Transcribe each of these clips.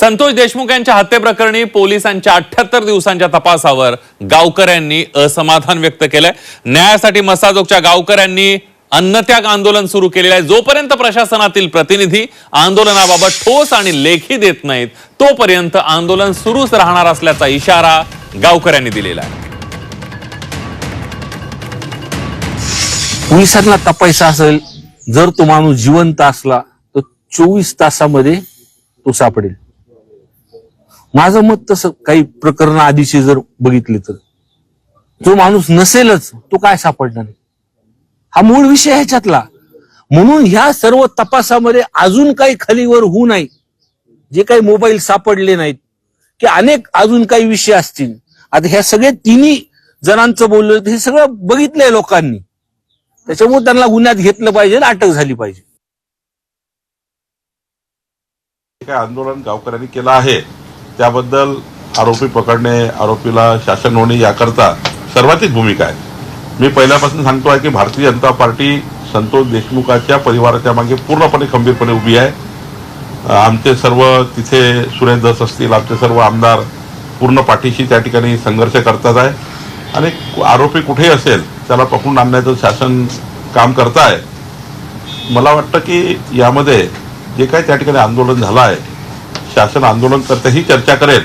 संतोष देशमुख यांच्या हत्येप्रकरणी पोलिसांच्या अठ्याहत्तर दिवसांच्या तपासावर गावकऱ्यांनी असमाधान व्यक्त केलंय. न्यायासाठी मसाजोगच्या गावकऱ्यांनी अन्नत्याग आंदोलन सुरू केलेलं आहे. जोपर्यंत प्रशासनातील प्रतिनिधी आंदोलनाबाबत ठोस आणि लेखी देत नाहीत तोपर्यंत आंदोलन सुरूच राहणार असल्याचा इशारा गावकऱ्यांनी दिलेला आहे. पोलिसांना तपायचा असेल जर तो माणूस जिवंत असला तर चोवीस तासामध्ये तो सापडेल. माझं मत तसं काही प्रकरण आधीचे जर बघितले तर. जो माणूस नसेलच तो काय सापडणार हा मूळ विषय ह्याच्यातला. म्हणून ह्या सर्व तपासामध्ये अजून काही खालीवर होऊ नाही जे काही मोबाईल सापडले नाहीत की अनेक अजून काही विषय असतील. आता ह्या सगळे तिन्ही जणांचं बोललं हे सगळं बघितलंय लोकांनी. त्याच्यामुळे त्यांना गुन्ह्यात घेतलं पाहिजे आणि अटक झाली पाहिजे. काय आंदोलन गावकऱ्यांनी केलं आहे? त्याबद्दल आरोपी पकडणे आरोपीला शासन होणे याकरता सर्वाधिक भूमिका आहे. मी पहिल्यापासून सांगतो आहे की भारतीय जनता पार्टी संतोष देशमुखाच्या परिवाराच्या मागे पूर्णपणे खंबीरपणे उभी आहे. आमचे सर्व तिथे सुरेश दस असतील आमचे सर्व आमदार पूर्ण पाठीशी त्या ठिकाणी संघर्ष करतात आहे. आणि आरोपी कुठेही असेल त्याला पकडून आणण्याचं शासन काम करत आहे मला वाटतं की यामध्ये जे काही त्या ठिकाणी आंदोलन झालं आहे शासन आंदोलन करतेही चर्चा करेल.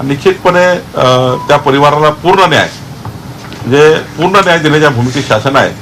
आणि निश्चितपणे त्या परिवाराला पूर्ण न्याय म्हणजे पूर्ण न्याय देण्याच्या भूमिकेत शासन आहे.